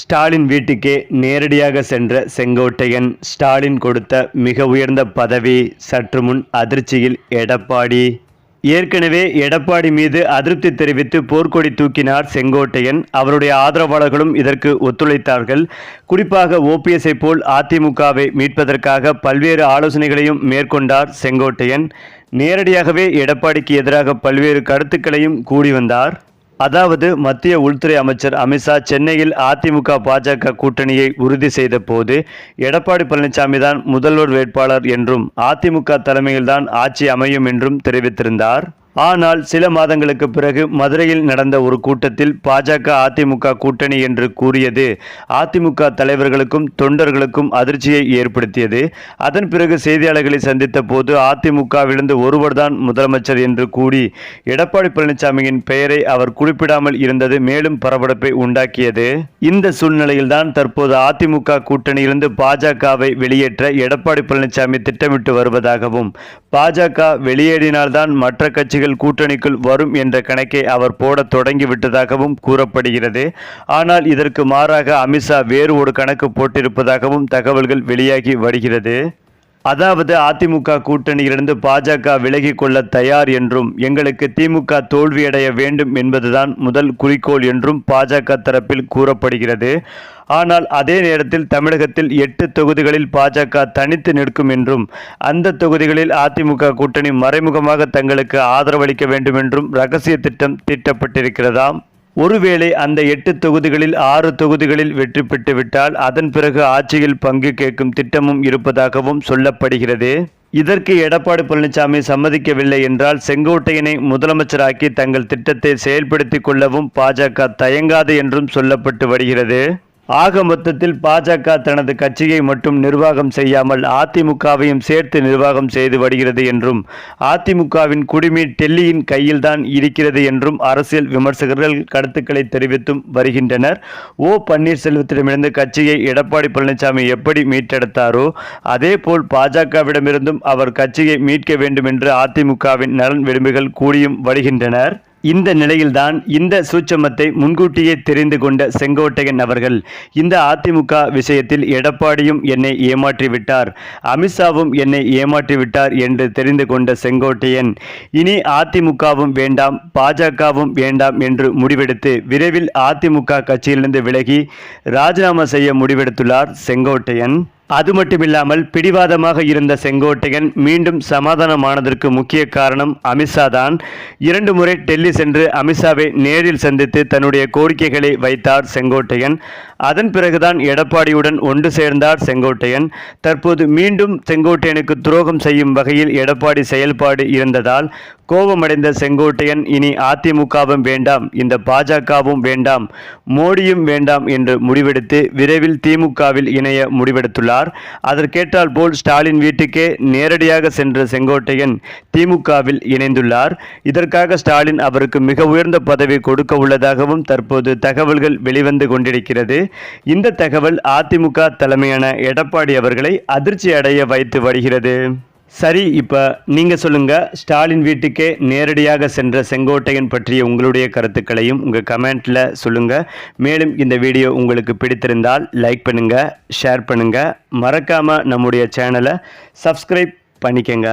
ஸ்டாலின் வீட்டுக்கே நேரடியாக சென்ற செங்கோட்டையன் ஸ்டாலின் கொடுத்த மிக உயர்ந்த பதவி சற்று முன் அதிர்ச்சியில் எடப்பாடி. ஏற்கனவே எடப்பாடி மீது அதிருப்தி தெரிவித்து போர்க்கொடி தூக்கினார் செங்கோட்டையன். அவருடைய ஆதரவாளர்களும் இதற்கு ஒத்துழைத்தார்கள். குறிப்பாக ஓபிஎஸ்ஐ போல் அதிமுகவை மீட்பதற்காக பல்வேறு ஆலோசனைகளையும் மேற்கொண்டார் செங்கோட்டையன். நேரடியாகவே எடப்பாடிக்கு எதிராக பல்வேறு கருத்துக்களையும் கூடி வந்தார். அதாவது மத்திய உள்துறை அமைச்சர் அமித்ஷா சென்னையில் அதிமுக பாஜக கூட்டணியை உறுதி செய்த போது எடப்பாடி பழனிசாமி தான் முதல்வர் வேட்பாளர் என்றும் அதிமுக தலைமையில்தான் ஆட்சி அமையும் என்றும் தெரிவித்திருந்தார். ஆனால் சில மாதங்களுக்கு பிறகு மதுரையில் நடந்த ஒரு கூட்டத்தில் பாஜக அதிமுக கூட்டணி என்று கூறியது. அதிமுக தலைவர்களுக்கும் தொண்டர்களுக்கும் அதிர்ச்சியை ஏற்படுத்தியது. அதன் பிறகு செய்தியாளர்களை சந்தித்த போது அதிமுகவிலிருந்து ஒருவர்தான் முதலமைச்சர் என்று கூறி எடப்பாடி பழனிசாமியின் பெயரை அவர் குறிப்பிடாமல் இருந்தது மேலும் பரபரப்பை உண்டாக்கியது. இந்த சூழ்நிலையில்தான் தற்போது அதிமுக கூட்டணியிலிருந்து பாஜகவை வெளியேற்ற எடப்பாடி பழனிசாமி திட்டமிட்டு வருவதாகவும் பாஜக வெளியேறினால்தான் மற்ற கட்சிகள் கூட்டணிக்குள் வரும் என்ற கணக்கை அவர் போட தொடங்கிவிட்டதாகவும் கூறப்படுகிறது. ஆனால் இதற்கு மாறாக அமித்ஷா வேறு ஒரு கணக்கு போட்டிருப்பதாகவும் தகவல்கள் வெளியாகி வருகிறது. அதாவது அதிமுக கூட்டணியிலிருந்து பாஜக விலகிக் கொள்ள தயார் என்றும் எங்களுக்கு திமுக தோல்வியடைய வேண்டும் என்பதுதான் முதல் குறிக்கோள் என்றும் பாஜக தரப்பில் கூறப்படுகிறது. ஆனால் அதே நேரத்தில் தமிழகத்தில் எட்டு தொகுதிகளில் பாஜக தனித்து நிற்கும் என்றும் அந்த தொகுதிகளில் அதிமுக கூட்டணி மறைமுகமாக தங்களுக்கு ஆதரவளிக்க வேண்டும் என்றும் ரகசிய திட்டம் தீட்டப்பட்டிருக்கிறதாம். ஒருவேளை அந்த எட்டு தொகுதிகளில் ஆறு தொகுதிகளில் வெற்றி பெற்றுவிட்டால் அதன் பிறகு ஆட்சியில் பங்கு கேட்கும் திட்டமும் இருப்பதாகவும் சொல்லப்படுகிறது. இதற்கு எடப்பாடி பழனிசாமி சம்மதிக்கவில்லை என்றால் செங்கோட்டையனை முதலமைச்சராக்கி தங்கள் திட்டத்தை செயல்படுத்திக் கொள்ளவும் பாஜக தயங்காது என்றும் சொல்லப்பட்டு வருகிறது. ஆக மொத்தத்தில் பாஜக தனது கட்சியை மட்டும் நிர்வாகம் செய்யாமல் அதிமுகவையும் சேர்த்து நிர்வாகம் செய்து வருகிறது என்றும் அதிமுகவின் குடிமை டெல்லியின் கையில்தான் இருக்கிறது என்றும் அரசியல் விமர்சகர்கள் கருத்துக்களை தெரிவித்தும் வருகின்றனர். ஓ பன்னீர்செல்வத்திடமிருந்து கட்சியை எடப்பாடி பழனிசாமி எப்படி மீட்டெடுத்தாரோ அதேபோல் பாஜகவிடமிருந்தும் அவர் கட்சியை மீட்க வேண்டும் என்று அதிமுகவின் நலன் விரும்பிகள் கூடியும் வருகின்றனர். இந்த நிலையில்தான் இந்த சூட்சமத்தை முன்கூட்டியே தெரிந்து கொண்ட செங்கோட்டையன் அவர்கள் இந்த அதிமுக விஷயத்தில் எடப்பாடியும் என்னை ஏமாற்றிவிட்டார் அமித்ஷாவும் என்னை ஏமாற்றிவிட்டார் என்று தெரிந்து கொண்ட செங்கோட்டையன் இனி அதிமுகவும் வேண்டாம் பாஜகவும் வேண்டாம் என்று முடிவெடுத்து விரைவில் அதிமுக கட்சியிலிருந்து விலகி ராஜினாமா செய்ய முடிவெடுத்துள்ளார் செங்கோட்டையன். அது மட்டுமில்லாமல் பிடிவாதமாக இருந்த செங்கோட்டையன் மீண்டும் சமாதானமானதற்கு முக்கிய காரணம் அமித்ஷா தான். இரண்டு முறை டெல்லி சென்று அமித்ஷாவை நேரில் சந்தித்து தன்னுடைய கோரிக்கைகளை வைத்தார் செங்கோட்டையன். அதன் பிறகுதான் எடப்பாடியுடன் ஒன்று சேர்ந்தார் செங்கோட்டையன். தற்போது மீண்டும் செங்கோட்டையனுக்கு துரோகம் செய்யும் வகையில் எடப்பாடி செயல்பாடு இருந்ததால் கோபமடைந்த செங்கோட்டையன் இனி அதிமுகவும் வேண்டாம் இந்த பாஜகவும் வேண்டாம் மோடியும் வேண்டாம் என்று முடிவெடுத்து விரைவில் திமுகவில் இணைய முடிவெடுத்துள்ளார். அதற்கேற்றால் போல் ஸ்டாலின் வீட்டுக்கே நேரடியாக சென்ற செங்கோட்டையன் திமுகவில் இணைந்துள்ளார். இதற்காக ஸ்டாலின் அவருக்கு மிக உயர்ந்த பதவி கொடுக்க உள்ளதாகவும் தற்போது தகவல்கள் வெளிவந்து கொண்டிருக்கிறது. இந்த தகவல் அதிமுக தலைமையான எடப்பாடி அவர்களை அதிர்ச்சி அடைய வைத்து வருகிறது. சரி இப்போ நீங்கள் சொல்லுங்கள் ஸ்டாலின் வீட்டுக்கே நேரடியாக சென்ற செங்கோட்டையன் பற்றிய உங்களுடைய கருத்துக்களையும் உங்கள் கமெண்ட்டில் சொல்லுங்கள் மேலும் இந்த வீடியோ உங்களுக்கு பிடித்திருந்தால் லைக் பண்ணுங்கள் ஷேர் பண்ணுங்கள் மறக்காமல் நம்முடைய சேனலை சப்ஸ்கிரைப் பண்ணிக்கங்க.